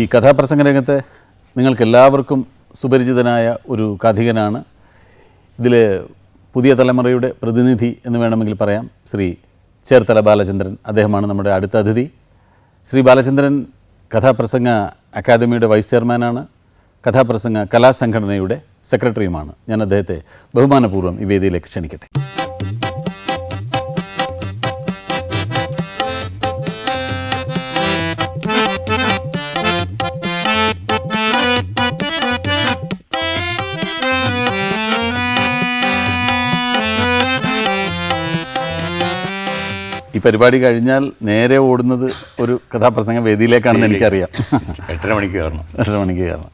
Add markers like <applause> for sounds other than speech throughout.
ഈ കഥാപ്രസംഗ രംഗത്ത് നിങ്ങൾക്കെല്ലാവർക്കും സുപരിചിതനായ ഒരു കഥികനാണ്. ഇതിൽ പുതിയ തലമുറയുടെ പ്രതിനിധി എന്ന് വേണമെങ്കിൽ പറയാം. ശ്രീ ചേർത്തല ബാലചന്ദ്രൻ അദ്ദേഹമാണ് നമ്മുടെ അടുത്ത അതിഥി. ശ്രീ ബാലചന്ദ്രൻ കഥാപ്രസംഗ അക്കാദമിയുടെ വൈസ് ചെയർമാനാണ്. കഥാപ്രസംഗ കലാസംഘടനയുടെ സെക്രട്ടറിയുമാണ്. ഞാൻ അദ്ദേഹത്തെ ബഹുമാനപൂർവം ഈ വേദിയിലേക്ക് ക്ഷണിക്കട്ടെ. ഈ പരിപാടി കഴിഞ്ഞാൽ നേരെ ഓടുന്നത് ഒരു കഥാപ്രസംഗ വേദിയിലേക്കാണെന്ന് എനിക്കറിയാം. എട്ടര മണിക്ക് കയറണം. എട്ടര മണിക്ക് കയറണം.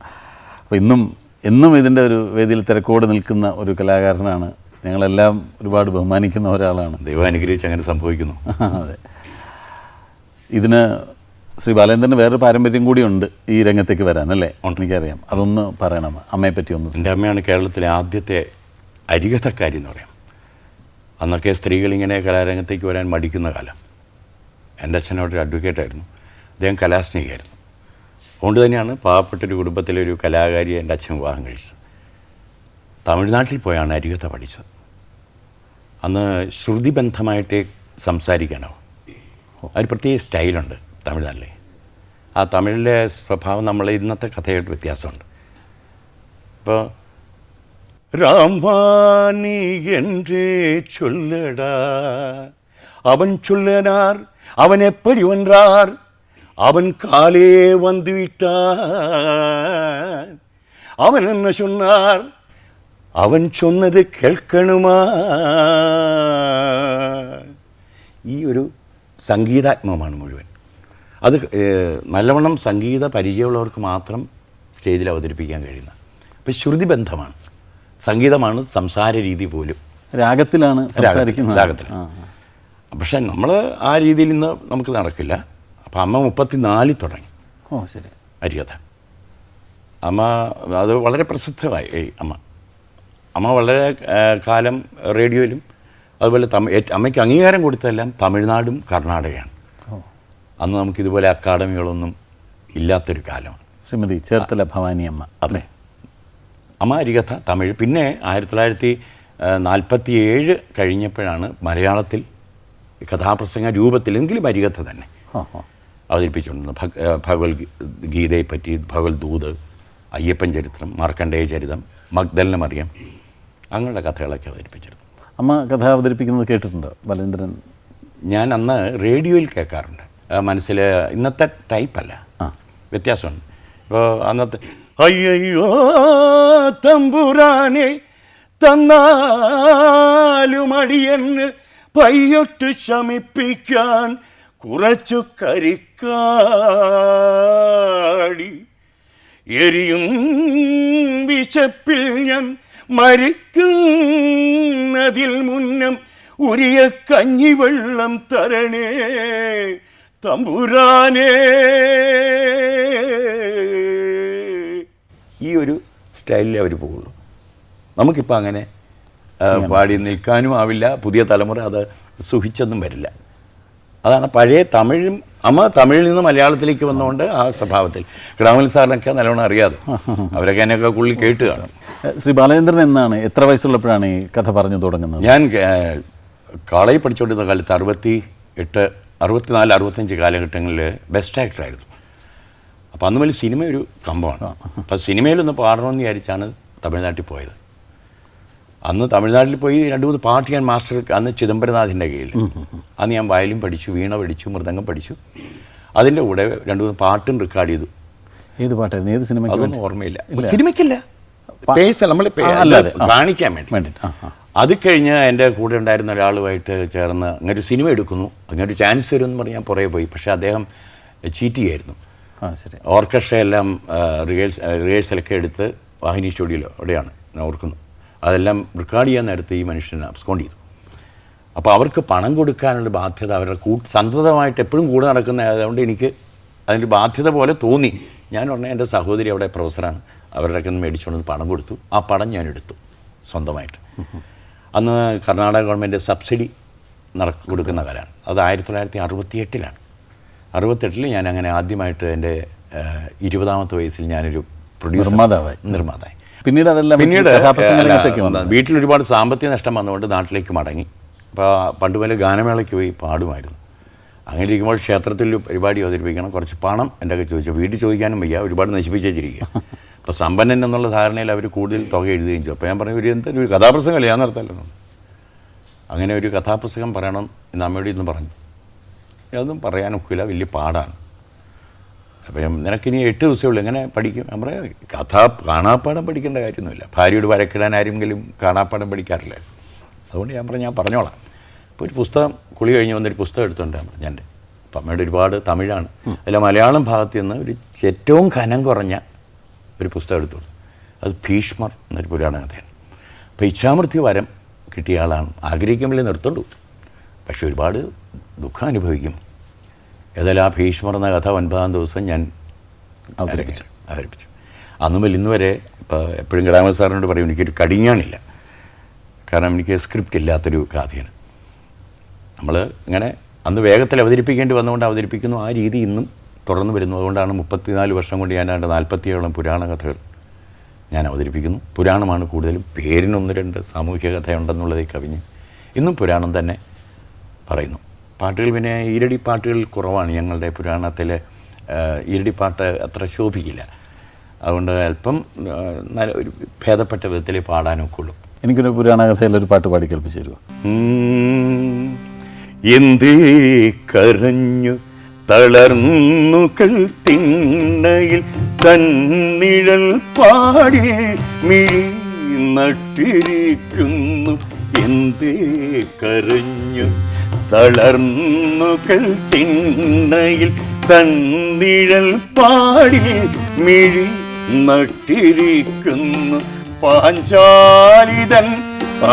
അപ്പോൾ ഇന്നും എന്നും ഇതിന്റെ ഒരു വേദിയിൽ തിരക്കോട് നിൽക്കുന്ന ഒരു കലാകാരനാണ് ഞങ്ങളെല്ലാം ഒരുപാട് ബഹുമാനിക്കുന്ന ഒരാളാണ്. ദൈവം അനുഗ്രഹിച്ച് അങ്ങനെ സംഭവിക്കുന്നു. <laughs> അതെ. ഇതിന് ശ്രീ ബാലേന്ദ്രന് വേറൊരു പാരമ്പര്യം കൂടിയുണ്ട് ഈ രംഗത്തേക്ക് വരാൻ അല്ലേ? എനിക്കറിയാം. അതൊന്ന് പറയണം. അമ്മയെ പറ്റി ഒന്ന് എന്റെ അമ്മയാണ് കേരളത്തിലെ ആദ്യത്തെ അരികഥക്കാരി എന്ന് പറയാം. അന്നൊക്കെ സ്ത്രീകളിങ്ങനെ കലാരംഗത്തേക്ക് വരാൻ മടിക്കുന്ന കാലം. എന്റെ അച്ഛനോട് അഡ്വക്കേറ്റായിരുന്നു അദ്ദേഹം കലാസ്നേഹിയായിരുന്നു. അതുകൊണ്ട് തന്നെയാണ് പാവപ്പെട്ടൊരു കുടുംബത്തിലെ ഒരു കലാകാരിയെ എന്റെ അച്ഛൻ വിവാഹം കഴിച്ചത്. തമിഴ്നാട്ടിൽ പോയാണ് അരികത്ത പഠിച്ചത്. അന്ന് ശ്രുതിബന്ധമായിട്ടേ സംസാരിക്കാനാവും. അതിന് പ്രത്യേക സ്റ്റൈലുണ്ട് തമിഴ്നാട്ടിലെ. ആ തമിഴിലെ സ്വഭാവം നമ്മളെ ഇന്നത്തെ കഥയായിട്ട് വ്യത്യാസമുണ്ട്. ഇപ്പോൾ ராமானி என்றே சொல்லடா அவன் சொல்லனார் அவன் எப்படி வென்றார் அவன் காலே வந்து விட்டான் அவன் என்ன சொன்னார் அவன் சொன்னது കേൾക്കണുമാ ഈ ഒരു സംഗീതാത്മകമാണ് മുഴുവൻ അത് ഏഹ്, നല്ലവണ്ണം സംഗീത പരിചയമുള്ളവർക്ക് മാത്രം സ്റ്റേജിൽ അവതരിപ്പിക്കാൻ കഴിയുന്ന അപ്പം ശ്രുതിബന്ധമാണ് സംഗീതമാണ് സംസാര രീതി പോലും. രാഗത്തിലാണ് സംസാരിക്കുന്നത്. രാഗത്തിൽ. പക്ഷേ നമ്മൾ ആ രീതിയിൽ ഇന്ന് നമുക്ക് നടക്കില്ല. അപ്പം അമ്മ മുപ്പത്തിനാലിൽ തുടങ്ങി. ഓ ശരി. അരികഥ അമ്മ അത് വളരെ പ്രസിദ്ധമായി. അമ്മ. അമ്മ വളരെ കാലം റേഡിയോയിലും അതുപോലെ തമിഴ് അമ്മയ്ക്ക് അംഗീകാരം കൊടുത്തതെല്ലാം തമിഴ്നാടും കർണാടകയാണ്. അന്ന് നമുക്കിതുപോലെ അക്കാഡമികളൊന്നും ഇല്ലാത്തൊരു കാലമാണ്. ശ്രീമതി ചേർത്തല ഭവാനി അമ്മ അതെ. അമ്മ അരികഥ തമിഴ്. പിന്നെ ആയിരത്തി തൊള്ളായിരത്തി നാൽപ്പത്തി ഏഴ് കഴിഞ്ഞപ്പോഴാണ് മലയാളത്തിൽ കഥാപ്രസംഗ രൂപത്തിലെങ്കിലും അരികഥ തന്നെ അവതരിപ്പിച്ചുകൊണ്ടിരുന്നത് ഭഗ ഏഹ് ഭഗവത് ഗീതയെപ്പറ്റി ഭഗവത് ദൂത് അയ്യപ്പൻ ചരിത്രം മാർക്കണ്ഡേയ ചരിതം മഗ്ദലിനെ മറിയം അങ്ങനെയുള്ള കഥകളൊക്കെ അവതരിപ്പിച്ചിരുന്നു. അമ്മ കഥ അവതരിപ്പിക്കുന്നത് കേട്ടിട്ടുണ്ട് ബലേന്ദ്രൻ? ഞാൻ അന്ന് റേഡിയോയിൽ കേൾക്കാറുണ്ട്. മനസ്സിൽ ഇന്നത്തെ ടൈപ്പല്ല. ആ. വ്യത്യാസമുണ്ട്. ഇപ്പോൾ അന്നത്തെ അയ്യോ തമ്പുരാനെ തന്നാലും അടിയെന്ന് പയ്യൊട്ട് ശമിപ്പിക്കാൻ കുറച്ചു കരിക്കാടി. എരിയും വിശപ്പിൽ ഞാൻ മരിക്കുന്നതിൽ മുന്നം ഉരിയ കഞ്ഞിവെള്ളം തരണേ തമ്പുരാനേ. ഈ ഒരു സ്റ്റൈലിൽ അവർ പോകുള്ളൂ. നമുക്കിപ്പോൾ അങ്ങനെ പാടി നിൽക്കാനും ആവില്ല പുതിയ തലമുറ അത് സുഖിച്ചെന്നും വരില്ല. അതാണ് പഴയ തമിഴും അമ്മ തമിഴിൽ നിന്ന് മലയാളത്തിലേക്ക് വന്നുകൊണ്ട് ആ സ്വഭാവത്തിൽ. കിടാമൽ സാറിനൊക്കെ നല്ലോണം അറിയാതെ. അവരൊക്കെ എന്നെയൊക്കെ കൂടുതൽ കേട്ട് കാണും. ശ്രീ ബാലചന്ദ്രൻ എന്നാണ് എത്ര വയസ്സുള്ളപ്പോഴാണ് ഈ കഥ പറഞ്ഞു തുടങ്ങുന്നത്? ഞാൻ കാളയിൽ പഠിച്ചുകൊണ്ടിരുന്ന കാലത്ത് അറുപത്തി എട്ട് അറുപത്തിനാല് അറുപത്തഞ്ച് കാലഘട്ടങ്ങളിൽ ബെസ്റ്റ് ആക്ടറായിരുന്നു. അപ്പോൾ അന്ന് മുതൽ സിനിമ ഒരു കമ്പമാണ് അപ്പോൾ സിനിമയിലൊന്ന് പാടണമെന്ന് വിചാരിച്ചാണ് തമിഴ്നാട്ടിൽ പോയത്. അന്ന് തമിഴ്നാട്ടിൽ പോയി രണ്ട് മൂന്ന് പാട്ട് ഞാൻ മാസ്റ്റർ അന്ന് ചിദംബരനാഥിന്റെ കീഴിൽ അന്ന് ഞാൻ വയലും പഠിച്ചു വീണ പഠിച്ചു മൃദംഗം പഠിച്ചു. അതിന്റെ കൂടെ രണ്ട് മൂന്ന് പാട്ടും റെക്കോർഡ് ചെയ്തു. ഏത് പാട്ടായിരുന്നു? ഏത് സിനിമ അതൊന്നും ഓർമ്മയില്ല. സിനിമയ്ക്കല്ല. പേഴ്സണൽ നമ്മൾ. കാണിക്കാൻ വേണ്ടി. അത് കഴിഞ്ഞ് എന്റെ കൂടെ ഉണ്ടായിരുന്ന ഒരാളുമായിട്ട് ചേർന്ന് അങ്ങനെ ഒരു സിനിമ എടുക്കുന്നു. അങ്ങനെ ഒരു ചാൻസ് തരുമെന്ന് പറഞ്ഞ് ഞാൻ പുറകെ പോയി. പക്ഷേ അദ്ദേഹം ചീറ്റ് ചെയ്യായിരുന്നു. ആ ശരി. ഓർക്കസ്ട്ര എല്ലാം റിഹേഴ്സ് റിഹേഴ്സലൊക്കെ എടുത്ത് വാഹിനി സ്റ്റുഡിയോയിലോ അവിടെയാണ് ഞാൻ ഓർക്കുന്നു അതെല്ലാം റെക്കോർഡ് ചെയ്യാൻ നേരത്തെ ഈ മനുഷ്യനെ അബ്സ്കോണ്ട് ചെയ്തു. അപ്പോൾ അവർക്ക് പണം കൊടുക്കാനുള്ള ബാധ്യത അവരുടെ കൂട്ട് സന്തതമായിട്ട് എപ്പോഴും കൂടെ നടക്കുന്ന അതുകൊണ്ട് എനിക്ക് അതിന്റെ ബാധ്യത പോലെ തോന്നി. ഞാൻ ഉടനെ എന്റെ സഹോദരി അവിടെ പ്രൊഫസറാണ്. അവരുടെയൊക്കെ നിന്ന് മേടിച്ചുകൊണ്ട് പണം കൊടുത്തു. ആ പണം ഞാൻ എടുത്തു സ്വന്തമായിട്ട്. അന്ന് കർണാടക ഗവൺമെന്റ് സബ്സിഡി നട കൊടുക്കുന്ന കാലമാണ്. അത് ആയിരത്തി തൊള്ളായിരത്തി അറുപത്തി എട്ടിലാണ് അറുപത്തെട്ടിൽ ഞാൻ അങ്ങനെ ആദ്യമായിട്ട് എന്റെ ഇരുപതാമത്തെ വയസ്സിൽ ഞാനൊരു പ്രൊഡ്യൂസർ നിർമ്മാതാവായി. നിർമ്മാതായി. പിന്നീട് അതെല്ലാം പിന്നീട് വീട്ടിൽ ഒരുപാട് സാമ്പത്തിക നഷ്ടം വന്നുകൊണ്ട് നാട്ടിലേക്ക് മടങ്ങി. അപ്പോൾ പണ്ട് പോലെ ഗാനമേളയ്ക്ക് പോയി പാടുമായിരുന്നു. അങ്ങനെ ഇരിക്കുമ്പോൾ ക്ഷേത്രത്തിൽ പരിപാടി അവതരിപ്പിക്കണം കുറച്ച് പണം എന്റെ ഒക്കെ ചോദിച്ചു. വീട്ടിൽ ചോദിക്കാനും വയ്യ ഒരുപാട് നശിപ്പിച്ചിരിക്കുക അപ്പോൾ സമ്പന്നൻ എന്നുള്ള ധാരണയിൽ അവർ കൂടുതൽ തുക എഴുതുകയും ചെയ്തു. അപ്പോൾ ഞാൻ പറഞ്ഞു ഒരു എന്തൊരു കഥാപ്രസംഗമല്ലേ? ഞാൻ നടത്തല്ലോ അങ്ങനെ ഒരു കഥാപ്രസംഗം പറയണം എന്ന് അമ്മയോട് ഇന്ന് പറഞ്ഞു. അതൊന്നും പറയാനൊക്കില്ല വലിയ പാടാണ്. അപ്പം നിനക്കിനി എട്ട് ദിവസമേ ഉള്ളൂ എങ്ങനെ പഠിക്കും? നമ്മൾ കഥ കാണാപ്പാടം പഠിക്കേണ്ട കാര്യമൊന്നുമില്ല. ഭാര്യയോട് വരക്കിടാൻ ആരെങ്കിലും കാണാപ്പാടം പഠിക്കാറില്ല. അതുകൊണ്ട് ഞാൻ പറഞ്ഞു ഞാൻ പറഞ്ഞോളാം. അപ്പോൾ ഒരു പുസ്തകം കുളി കഴിഞ്ഞ് വന്നൊരു പുസ്തകം എടുത്തുകൊണ്ടാണ് ഞാൻ അപ്പം അമ്മയുടെ ഒരുപാട് തമിഴാണ്. അതിൽ മലയാളം ഭാഗത്ത് നിന്ന് ഒരു ഏറ്റവും കനം കുറഞ്ഞ ഒരു പുസ്തകം എടുത്തു അത് ഭീഷ്മർ എന്നൊരു പുരാണ കഥയാണ്. അപ്പോൾ ഇച്ഛാമൃത്യു വരം കിട്ടിയ ആളാണ്. ആഗ്രഹിക്കുമ്പോഴേ നിർത്തുള്ളൂ. പക്ഷെ ഒരുപാട് ദുഃഖം അനുഭവിക്കും ഏതായാലും ആ ഭീഷ്മർ എന്ന കഥ ഒൻപതാം ദിവസം ഞാൻ അവതരിപ്പിച്ചു. അവതരിപ്പിച്ചു. അന്ന് മുതൽ ഇന്ന് വരെ ഇപ്പോൾ എപ്പോഴും കടാമ സാറിനോട് പറയും എനിക്കൊരു കടിഞ്ഞാണില്ല കാരണം എനിക്ക് സ്ക്രിപ്റ്റ് ഇല്ലാത്തൊരു കഥയാണ്. നമ്മൾ ഇങ്ങനെ അന്ന് വേഗത്തിൽ അവതരിപ്പിക്കേണ്ടി വന്നുകൊണ്ട് അവതരിപ്പിക്കുന്നു. ആ രീതി ഇന്നും തുടർന്ന് വരുന്നു. അതുകൊണ്ടാണ് മുപ്പത്തിനാല് വർഷം കൊണ്ട് ഞാൻ രണ്ട് നാൽപ്പത്തിയേഴോളം പുരാണ കഥകൾ ഞാൻ അവതരിപ്പിക്കുന്നു. പുരാണമാണ് കൂടുതലും പേരിനൊന്ന് രണ്ട് സാമൂഹിക കഥയുണ്ടെന്നുള്ളതേ കവിഞ്ഞ് ഇന്നും പുരാണം തന്നെ പറയുന്നു. പാട്ടുകൾ പിന്നെ ഈരടി പാട്ടുകൾ കുറവാണ് ഞങ്ങളുടെ പുരാണത്തിൽ ഈരടി പാട്ട് അത്ര ശോഭിക്കില്ല. അതുകൊണ്ട് അല്പം നല്ല ഒരു ഭേദപ്പെട്ട വിധത്തിൽ പാടാനൊക്കെ ഉള്ളു. എനിക്കൊരു പുരാണ ഒരു പാട്ട് പാടി കേൾപ്പിച്ചു തരുമോ. എന്തേ കരഞ്ഞു തളർന്നു തിണ്ണയിൽ തന്നിഴൽ പാടി മിഴി നട്ടിരിക്കുന്നു. എന്തേ കരഞ്ഞു തളർന്നു തിണ്ണയിൽ തന്നിഴൽ പാടി മിഴി നട്ടിരിക്കുന്നു. പാഞ്ചാലിതൻ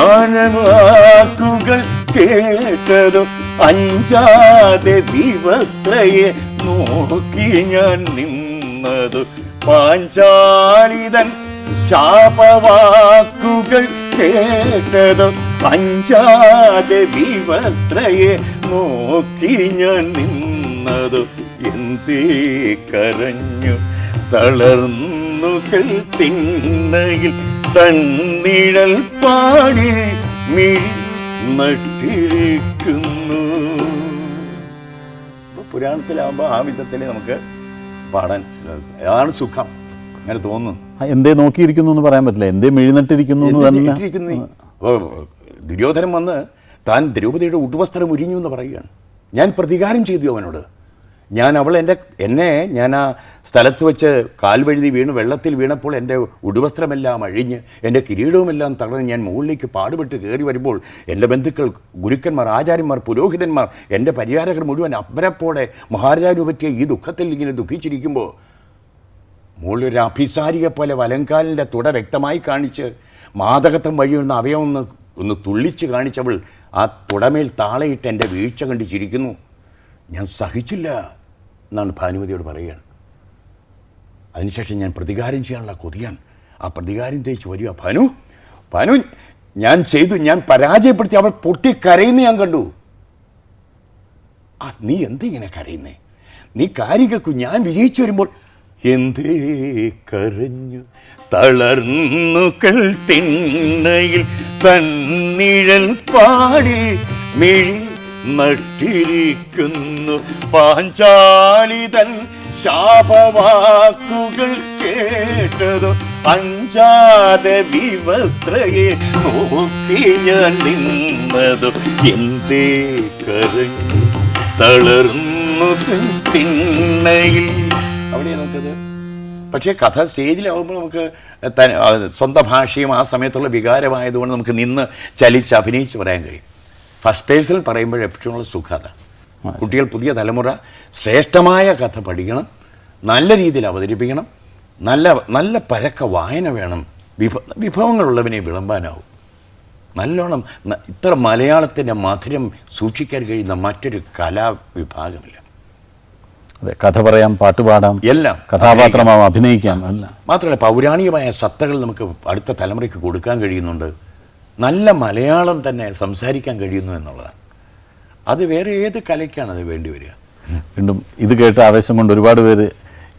ആനവാക്കുകൾ കേട്ടതു അഞ്ചാതെ വിവസ്ത്രയെ നോക്കി ഞാൻ നിന്നതു. പാഞ്ചാലിതൻ ശാപവാക്കുകൾ കേട്ടതു അഞ്ചാതെ വിവസ്ത്രയെ നോക്കി ഞാൻ നിന്നതു എന്തേ കരഞ്ഞു. തളർന്നു തിണ്ണയിൽ തന്നിഴൽ പാടി മിഴി നട്ടിരിക്കുന്നു. പുരാണത്തിലാകുമ്പോൾ ആ വിധത്തിൽ നമുക്ക് പാടാൻ അതാണ് സുഖം. അങ്ങനെ തോന്നുന്നു. എന്തേ നോക്കിയിരിക്കുന്നു എന്ന് പറയാൻ പറ്റില്ല. എന്തേ മെഴുന്നിട്ടിരിക്കുന്നു എന്ന് തന്നെ. ദുര്യോധനൻ വന്ന് താൻ ദ്രൗപതിയുടെ ഉടുവസ്ത്രം ഉരിഞ്ഞു എന്ന് പറയുകയാണ്. ഞാൻ പ്രതികാരം ചെയ്തു അവനോട്. ഞാൻ അവൾ എന്റെ എന്നെ ഞാൻ ആ സ്ഥലത്ത് വെച്ച് കാൽവഴുതി വീണ് വെള്ളത്തിൽ വീണപ്പോൾ എന്റെ ഉടുവസ്ത്രമെല്ലാം അഴിഞ്ഞ് എന്റെ കിരീടവുമെല്ലാം തളർന്ന് ഞാൻ മുകളിലേക്ക് പാടുപെട്ട് കയറി വരുമ്പോൾ എന്റെ ബന്ധുക്കൾ ഗുരുക്കന്മാർ ആചാര്യന്മാർ പുരോഹിതന്മാർ എന്റെ പരിചാരകർ മുഴുവൻ അപ്പരപ്പോടെ മഹാരാജാവിനെ പറ്റിയ ഈ ദുഃഖത്തിൽ ഇങ്ങനെ ദുഃഖിച്ചിരിക്കുമ്പോൾ മുകളിലൊരു അഭിസാരിയെ പോലെ വലങ്കാലിന്റെ തുട വ്യക്തമായി കാണിച്ച് മാതകത്വം വഴിയുന്ന ഒന്ന് അവയം ഒന്ന് തുള്ളിച്ച് കാണിച്ചവൾ ആ തുടമേൽ താളയിട്ട് എന്റെ വീഴ്ച കണ്ട് ചിരിക്കുന്നു. ഞാൻ സഹിച്ചില്ല എന്നാണ് ഭാനുമതിയോട് പറയുകയാണ്. അതിനുശേഷം ഞാൻ പ്രതികാരം ചെയ്യാനുള്ള കൊതിയാണ്. ആ പ്രതികാരം തേച്ച് വരിക ഭാനു ഭാനു ഞാൻ ചെയ്തു. ഞാൻ പരാജയപ്പെടുത്തി. അവൾ പൊട്ടി കരയുന്ന ഞാൻ കണ്ടു. ആ നീ എന്തിങ്ങനെ കരയുന്നേ? നീ കാര്യങ്ങൾക്കു ഞാൻ വിജയിച്ചു വരുമ്പോൾ എന്തേ കരഞ്ഞു? തളർന്നു തിണ്ണയിൽ തന്നിഴൽ പാടി മിഴി നട്ടിരിക്കുന്നു. പാഞ്ചാലിതൻ ശാപവാക്കുകൾ കേട്ടതോ അഞ്ചാതെ വിവസ്ത്രയെ നോക്കി ഞാൻ നിന്നതോ എന്തേ കരഞ്ഞു തളർന്നു തിണ്ണയിൽ. അവിടെ നമുക്കത് പക്ഷേ കഥ സ്റ്റേജിലാവുമ്പോൾ നമുക്ക് സ്വന്തം ഭാഷയും ആ സമയത്തുള്ള വികാരമായതുകൊണ്ട് നമുക്ക് നിന്ന് ചലിച്ച് അഭിനയിച്ച് പറയാൻ കഴിയും. ഫസ്റ്റ് പേഴ്സിൽ പറയുമ്പോൾ എപ്പോഴും സുഖത കുട്ടികൾ പുതിയ തലമുറ ശ്രേഷ്ഠമായ കഥ പഠിക്കണം നല്ല രീതിയിൽ അവതരിപ്പിക്കണം നല്ല നല്ല പരക്ക വായന വേണം വിഭ വിഭവങ്ങളുള്ളവനെ വിളമ്പാനാവും. നല്ലോണം ഇത്ര മലയാളത്തിന്റെ മധുരം സൂക്ഷിക്കാൻ കഴിയുന്ന മറ്റൊരു കലാവിഭാഗമില്ല. അതെ കഥ പറയാം പാട്ടുപാടാം എല്ലാം. കഥാപാത്രമാവാം അഭിനയിക്കാം അല്ല മാത്രമല്ല പൗരാണികമായ സത്തകൾ നമുക്ക് അടുത്ത തലമുറയ്ക്ക് കൊടുക്കാൻ കഴിയുന്നുണ്ട്. നല്ല മലയാളം തന്നെ സംസാരിക്കാൻ കഴിയുന്നു എന്നുള്ളതാണ്. അത് വേറെ ഏത് കലയ്ക്കാണ് അത് വേണ്ടി വരിക? വീണ്ടും ഇത് കേട്ട ആവേശം കൊണ്ട് ഒരുപാട് പേര്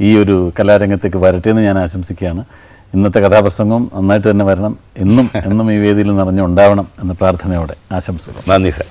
ഈ ഒരു കലാരംഗത്തേക്ക് വരട്ടെ എന്ന് ഞാൻ ആശംസിക്കുകയാണ്. ഇന്നത്തെ കഥാപ്രസംഗം നന്നായിട്ട് തന്നെ വരണം. എന്നും എന്നും ഈ വേദിയിൽ നിറഞ്ഞുണ്ടാവണം എന്ന പ്രാർത്ഥനയോടെ ആശംസകൾ. നന്ദി സാർ.